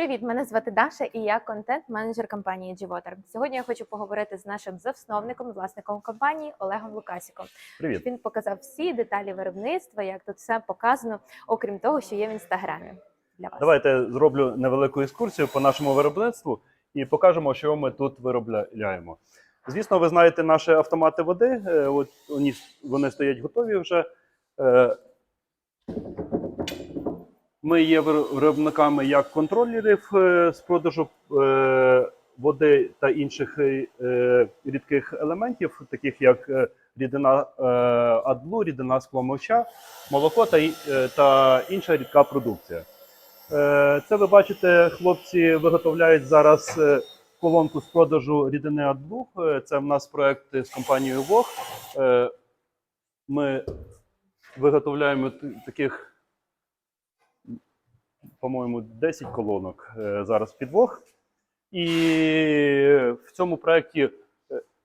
Привіт, мене звати Даша і я контент-менеджер компанії G-Water. Сьогодні я хочу поговорити з нашим засновником, власником компанії Олегом Лукасіком. Привіт. Він показав всі деталі виробництва, як тут все показано, окрім того, що є в інстаграмі. Для вас Давайте зроблю невелику екскурсію по нашому виробництву і покажемо, що ми тут виробляємо. Звісно, ви знаєте наші автомати води. е, От вони, вони стоять готові вже. Ми є виробниками як контролерів е, з продажу е, води та інших е, рідких елементів, таких як рідина адлу, рідина скломовча, молоко та, інша рідка продукція. Це ви бачите, хлопці виготовляють зараз колонку з продажу рідини адлу. Це в нас проект з компанією ВОГ. Ми виготовляємо таких, по-моєму, 10 колонок е, зараз під ВОГ. І в цьому проєкті е,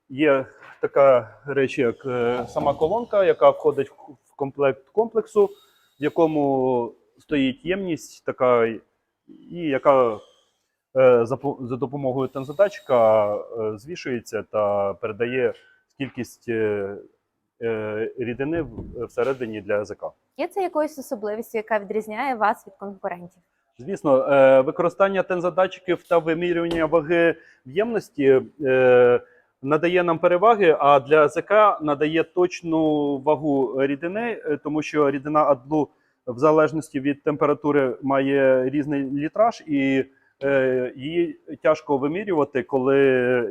є така реч, як е, сама колонка, яка входить в комплект комплексу, в якому стоїть ємність, така, і яка за, допомогою тензодатчика звішується та передає кількість рідини всередині для язика. є це якоюсь особливістю, яка відрізняє вас від конкурентів? Звісно, е, використання тензодатчиків та вимірювання ваги в ємності е, надає нам переваги, а для ЗК надає точну вагу рідини, е, тому що рідина адлу в залежності від температури має різний літраж, і е, її тяжко вимірювати, коли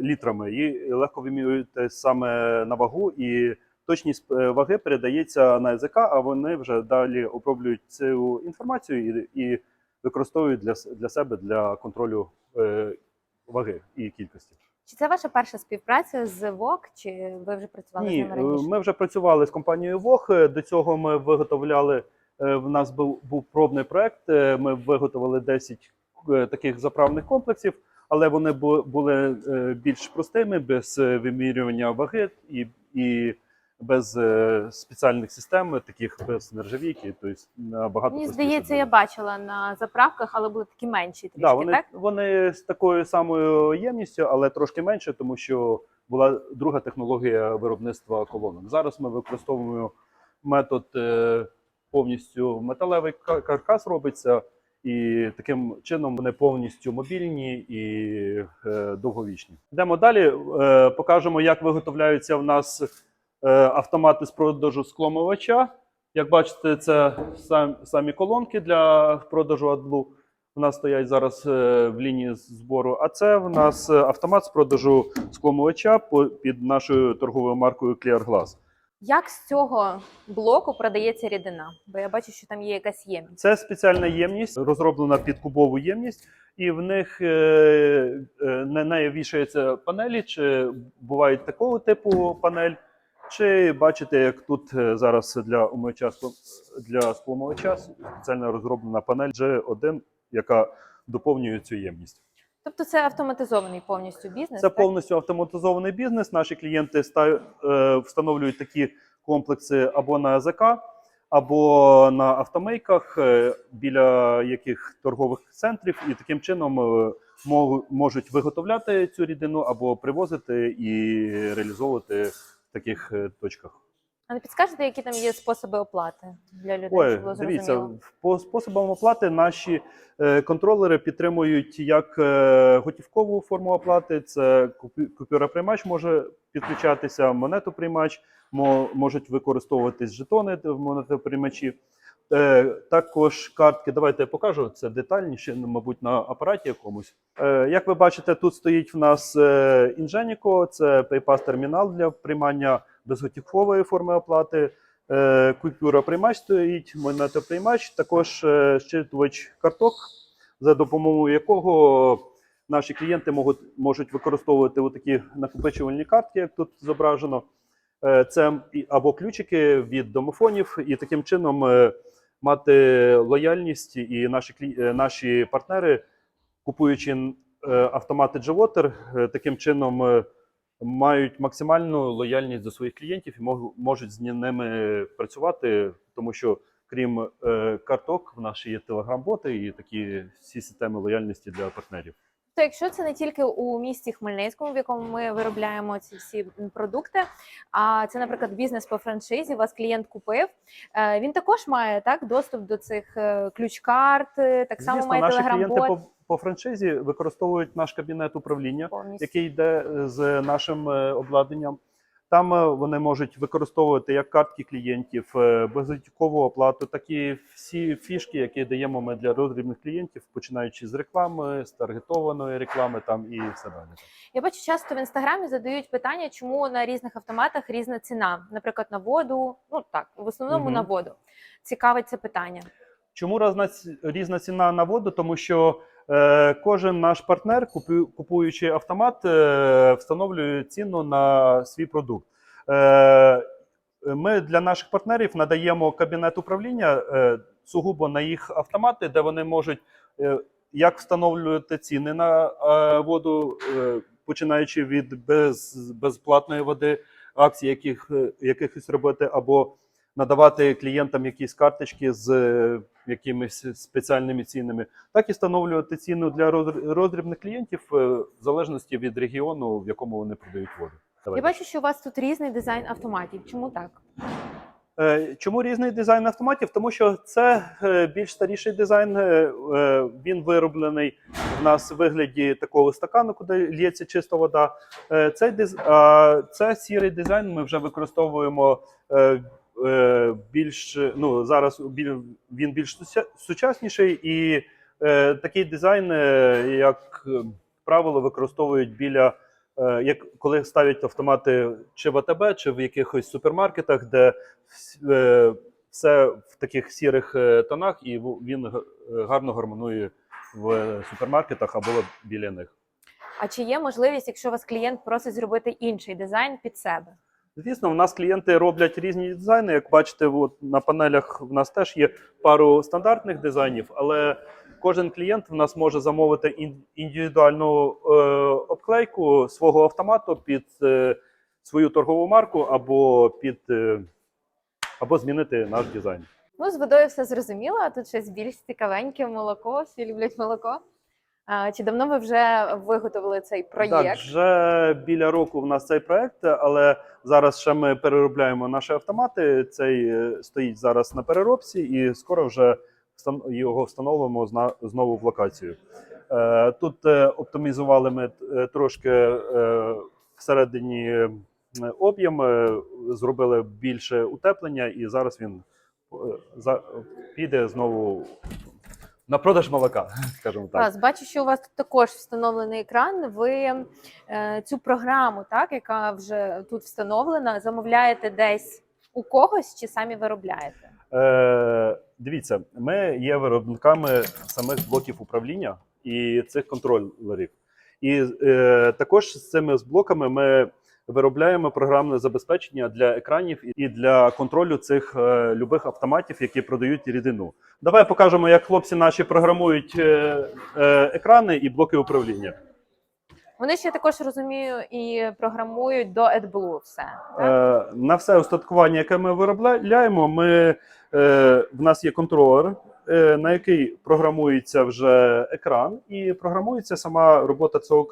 літрами. Її легко вимірювати саме на вагу, і точність е, ваги передається на язика, а вони вже далі оброблюють цю інформацію і, і використовують для, для себе для контролю е, ваги і кількості. Чи це ваша перша співпраця з ВОК, чи ви вже працювали з ними е, раніше? ми вже працювали з компанією ВОГ. е, До цього ми виготовляли. В нас був, був пробний проект. Ми виготовили 10 е, таких заправних комплексів, але вони були більш простими, без вимірювання ваги і, і без е, спеціальних систем, таких без нержавійки. Тобто набагато Мені здається, я бачила на заправках, але були такі менші трішки, Да, вони, так? вони з такою самою ємністю, але трошки менше, тому що була друга технологія виробництва колонок. Зараз ми використовуємо метод е, повністю металевий каркас робиться, і таким чином вони повністю мобільні і е, довговічні. Йдемо далі, е, покажемо, як виготовляються в нас автомати з продажу скломивача. Як бачите, це сам, самі колонки для продажу адлу. У нас стоять зараз е, в лінії збору. А це в нас е, автомат з продажу скломувача по- під нашою торговою маркою Clear Glass. Як з цього блоку продається рідина? Бо я бачу, що там є якась ємність. Це спеціальна ємність, розроблена під кубову ємність, і в них е, е, на неї вішаються панелі, чи бувають такого типу панель. Чи бачите, як тут е, зараз для скло- для скломувача спеціально розроблена панель G1, яка доповнює цю ємність. Тобто це автоматизований повністю бізнес. Це так? повністю автоматизований бізнес. Наші клієнти е, встановлюють такі комплекси або на АЗК, або на автомейках, е, біля яких торгових центрів, і таким чином мо- можуть виготовляти цю рідину або привозити і реалізовувати таких е, точках. А не підскажете, які там є способи оплати для людей? Ой, щоб було дивіться, зрозуміло? по способам оплати наші е, контролери підтримують як е, готівкову форму оплати, це купюра-приймач може підключатися, монетоприймач, мо, можуть використовуватись жетони в монетоприймачі. Е, також картки, давайте я покажу це детальніше, ну, мабуть, на апараті якомусь. Е, як ви бачите, тут стоїть в нас е, Ingenico, це PayPass термінал для приймання безготівкової форми оплати. Купюра приймач стоїть, монетоприймач, також щитувач карток, за допомогою якого наші клієнти можуть, можуть використовувати такі накопичувальні картки, як тут зображено. Це або ключики від домофонів, і таким чином мати лояльність, і наші, е, наші партнери, купуючи е, автомати G-Water, е, таким чином мають максимальну лояльність до своїх клієнтів і можуть з ними працювати, тому що крім карток, в ще є телеграм-боти і такі всі системи лояльності для партнерів. То якщо це не тільки у місті Хмельницькому, в якому ми виробляємо ці всі продукти, а це, наприклад, бізнес по франшизі, вас клієнт купив. е, Він також має так доступ до цих е, ключ-карт, е, так само Звісно, має наші телеграм-бот по, по франшизі використовують наш кабінет управління. повністю. який йде з нашим обладнанням. Там е, вони можуть використовувати як картки клієнтів, е, безготівкову оплату, так і всі фішки, які даємо ми для роздрібних клієнтів, починаючи з реклами, з таргетованої реклами там і все далі. Я бачу, часто в інстаграмі задають питання, чому на різних автоматах різна ціна, наприклад, на воду. Ну так, в основному Мгм. на воду. Цікавить це питання. Чому різна, ціна на воду? Тому що кожен наш партнер, купу- купуючи автомат, е, встановлює ціну на свій продукт. Е, ми для наших партнерів надаємо кабінет управління е, сугубо на їх автомати, де вони можуть е, як встановлювати ціни на е, воду, е, починаючи від без, безплатної води, акцій, яких, е, якихось робити, або надавати клієнтам якісь карточки з е, якимись спеціальними цінами, так і встановлювати ціну для роз- роздрібних клієнтів е, в залежності від регіону, в якому вони продають воду. Я бачу, що у вас тут різний дизайн автоматів. Чому так? Е, Чому різний дизайн автоматів? Тому що це більш старіший дизайн. Він вироблений в нас в вигляді такого стакану, куди лється чиста вода. Цей диз... це сірий дизайн. Ми вже використовуємо більш ну зараз він більш сучасніший, і е, такий дизайн, е, як е, правило, використовують біля. е, Як коли ставлять автомати чи в АТБ, чи в якихось супермаркетах, де е, все в таких сірих е, тонах, і він е, гарно гармонує в супермаркетах або біля них. А чи є можливість, якщо вас клієнт просить зробити інший дизайн під себе? Звісно, в нас клієнти роблять різні дизайни. Як бачите, от на панелях в нас теж є пару стандартних дизайнів, але кожен клієнт в нас може замовити ін- індивідуальну е, обклейку свого автомату під е, свою торгову марку або під е, або змінити наш дизайн. Ну, з водою все зрозуміло, тут щось більш цікавеньке молоко. Всі люблять молоко. А, чи давно ви вже виготовили цей проєкт? Так, вже біля року в нас цей проект, але зараз ще ми переробляємо наші автомати. Цей е, стоїть зараз на переробці, і скоро вже його встановимо знову в локацію. Е, Тут е, оптимізували ми трошки всередині об'єм, зробили більше утеплення, і зараз він піде знову на продаж молока, скажімо так. Клас, бачу, що у вас тут також встановлений екран. Ви е, цю програму, так, яка вже тут встановлена, замовляєте десь у когось чи самі виробляєте? Е, дивіться, ми є виробниками самих блоків управління і цих контролерів. І е, також з цими блоками ми виробляємо програмне забезпечення для екранів і для контролю цих е, любих автоматів, які продають рідину. Давай покажемо, як хлопці наші програмують е, е, екрани і блоки управління. Вони ще також розумію і програмують до AdBlue все. Так? Е, на все устаткування, яке ми виробляємо, ми, е, в нас є контролер, е, на який програмується вже екран, і програмується сама робота цього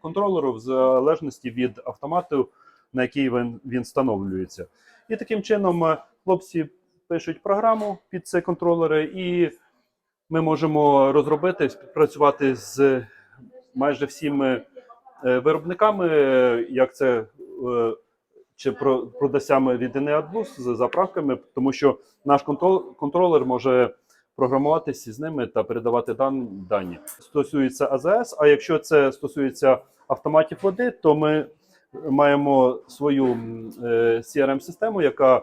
контролеру в залежності від автомату, на який він, він встановлюється. І таким чином е, хлопці пишуть програму під ці контролери, і ми можемо розробити, співпрацювати з майже всіми е, виробниками, е, як це. е, чи про продавцями рідини AdBlue з заправками, тому що наш контролер може програмуватися з ними та передавати дан, дані. Стосується АЗС, а якщо це стосується автоматів води, то ми маємо свою м, е, CRM-систему, яка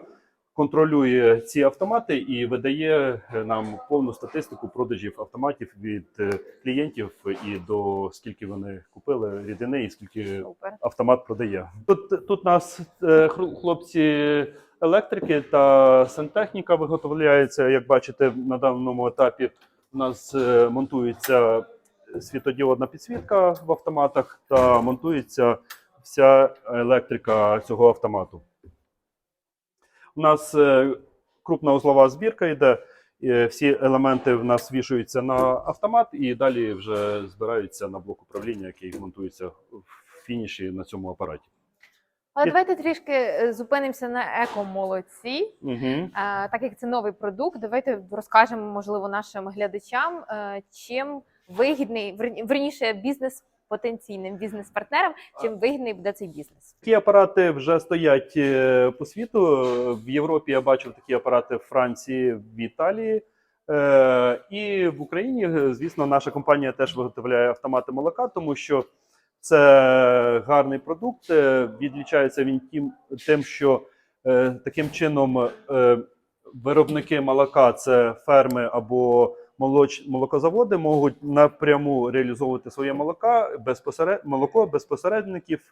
контролює ці автомати і видає е, нам повну статистику продажів автоматів від е, клієнтів і до скільки вони купили рідини і скільки автомат продає. Тут тут нас хлопці електрики та сантехніка виготовляється. Як бачите, на даному етапі у нас е, монтується світодіодна підсвітка в автоматах та монтується вся електрика цього автомату. У нас е, крупна узлова збірка йде. Всі елементи в нас вішаються на автомат і далі вже збираються на блок управління, який монтується в фініші на цьому апараті. Але давайте трішки е, зупинимося на екомолодці. Угу. Так як це новий продукт, давайте розкажемо, можливо, нашим глядачам, е, чим вигідний, вер- верніше, бізнес потенційним бізнес-партнерам, чим вигідний буде цей бізнес. Такі апарати вже стоять е, по світу. В Європі я бачив такі апарати в Франції, в Італії. І в Україні, звісно, наша компанія теж виготовляє автомати молока, тому що це гарний продукт. Е, Відлічається він тим, тим що е, таким чином е, виробники молока це ферми або молоч, молокозаводи можуть напряму реалізовувати своє молока безпосеред, молоко без посередників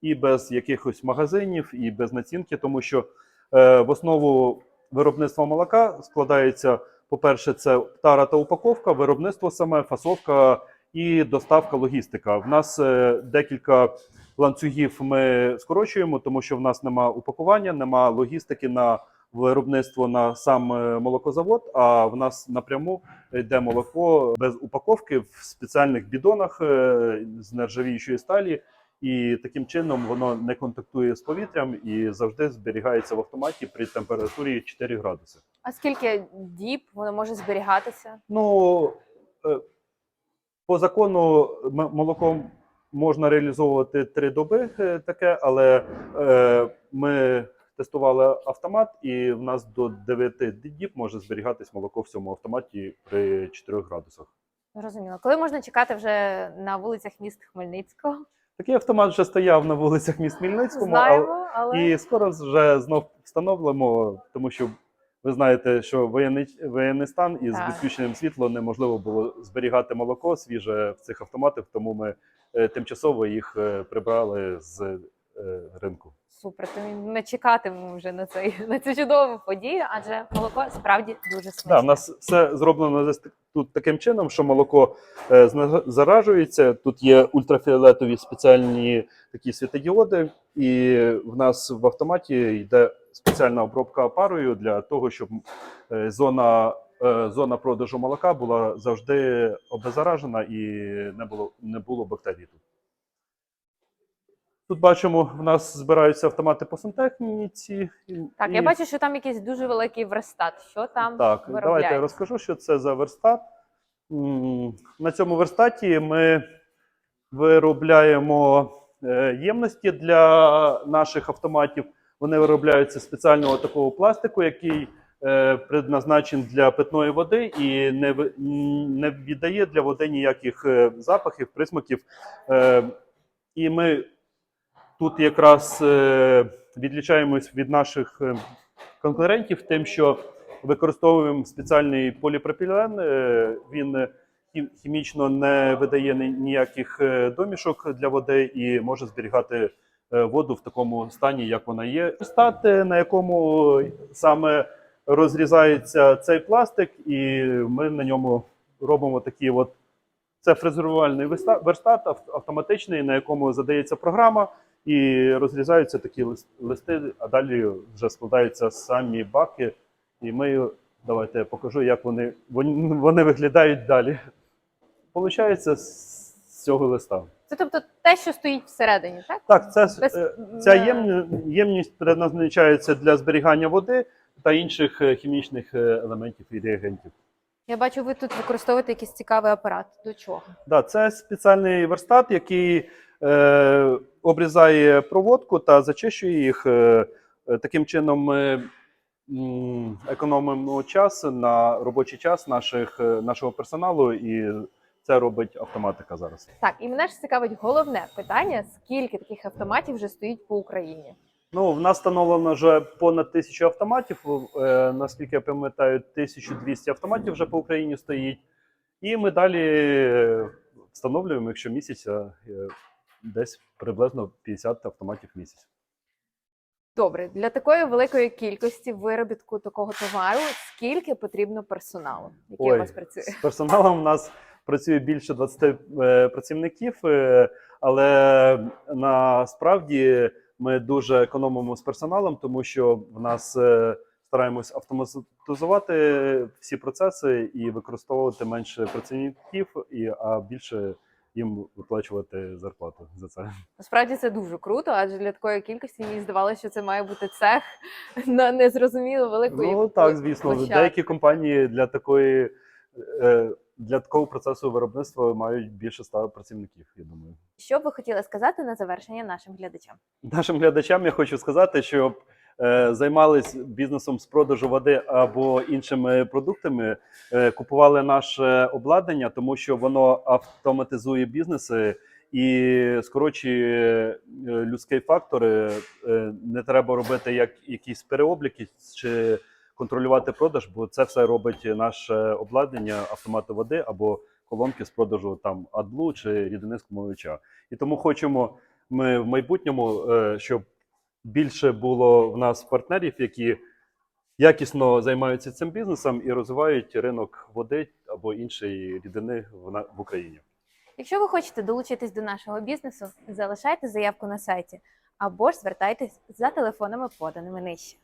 і без якихось магазинів, і без націнки, тому що в основу виробництва молока складається, по-перше, це тара та упаковка, виробництво саме, фасовка і доставка логістика. В нас е, декілька ланцюгів ми скорочуємо, тому що в нас нема упакування, нема логістики на виробництво на сам е, молокозавод. А в нас напряму йде молоко без упаковки в спеціальних бідонах е, з нержавіючої сталі. І таким чином воно не контактує з повітрям і завжди зберігається в автоматі при температурі 4 градуси. А скільки діб воно може зберігатися? Ну по закону молоко можна реалізовувати три доби е, таке, але е, ми тестували автомат, і в нас до 9 діб може зберігатись молоко в цьому автоматі при 4 градусах. Зрозуміло. Коли можна чекати вже на вулицях міст Хмельницького? Такий автомат вже стояв на вулицях міст Хмельницькому, Знаємо, але І скоро вже знов встановимо, тому що ви знаєте, що воєнний, воєнний стан і з Так. відключенням світла неможливо було зберігати молоко свіже в цих автоматах, тому ми е, тимчасово їх е, прибрали з е, ринку. супер. То ми чекатимемо вже на цей на цю чудову подію, адже молоко справді дуже смачне. Да, у нас все зроблено тут таким чином, що молоко е, заражується. Тут є ультрафіолетові спеціальні такі світодіоди, і в нас в автоматі йде спеціальна обробка парою для того, щоб е, зона, е, зона продажу молока була завжди обеззаражена і не було, не було бактерій тут. Тут бачимо, в нас збираються автомати по сантехніці. Так, і- я бачу, що там якийсь дуже великий верстат. Що там так, давайте я розкажу, що це за верстат. На цьому верстаті ми виробляємо е, ємності для наших автоматів. Вони виробляються спеціального такого пластику, який е, предназначен для питної води і не, не віддає для води ніяких е, запахів, присмаків. Е, І ми тут якраз е, відлічаємось від наших е, конкурентів тим, що використовуємо спеціальний поліпропілен. е, Він хімічно не видає ніяких е, домішок для води і може зберігати воду в такому стані, як вона є. Стат, е, на якому саме розрізається цей пластик, і ми на ньому робимо такі от. Це фрезерувальний верстат автоматичний, на якому задається програма, і розрізаються такі листи, а далі вже складаються самі баки. І ми давайте я покажу, як вони, вони виглядають далі. Получається з цього листа. Це тобто те, що стоїть всередині, так? Так, це, Без- е, ця ємні- ємність предназначається для зберігання води та інших е, хімічних е, елементів і реагентів. Я бачу, ви тут використовуєте якийсь цікавий апарат. До чого? Да, це спеціальний верстат, який е, обрізає проводку та зачищує їх. Е, е, таким чином ми економимо час на робочий час наших, е, нашого персоналу, і це робить автоматика зараз. Так, і мене ж цікавить головне питання: скільки таких автоматів вже стоїть по Україні? Ну, в нас встановлено вже понад тисячу автоматів. Е, наскільки я пам'ятаю, 1200 автоматів вже по Україні стоїть. І ми далі е, встановлюємо, якщо місяця, е, десь приблизно 50 автоматів в місяць. Добре, для такої великої кількості виробітку такого товару, скільки потрібно персоналу, який у вас працює? З персоналом у нас працює більше 20 е, працівників, е, але насправді ми дуже економимо з персоналом, тому що в нас е, стараємось автоматизувати всі процеси і використовувати менше працівників, і, а більше їм виплачувати зарплату за це. Насправді це дуже круто, адже для такої кількості мені здавалося, що це має бути цех на незрозуміло великої Ну так, звісно, площадки. деякі компанії для такої е, для такого процесу виробництва мають більше ста працівників. Я думаю. Що б ви хотіли сказати на завершення нашим глядачам? Нашим глядачам я хочу сказати, щоб е, займались бізнесом з продажу води або іншими продуктами, е, купували наше обладнання, тому що воно автоматизує бізнеси і скорочує е, людський фактор. Е, Не треба робити як якісь переобліки чи контролювати продаж, бо це все робить наше обладнання автомати води або колонки з продажу там адлу чи рідини скумовича. І тому хочемо ми в майбутньому, е, щоб більше було в нас партнерів, які якісно займаються цим бізнесом і розвивають ринок води або іншої рідини в Україні. Якщо ви хочете долучитись до нашого бізнесу, залишайте заявку на сайті або ж звертайтесь за телефонами поданими нижче.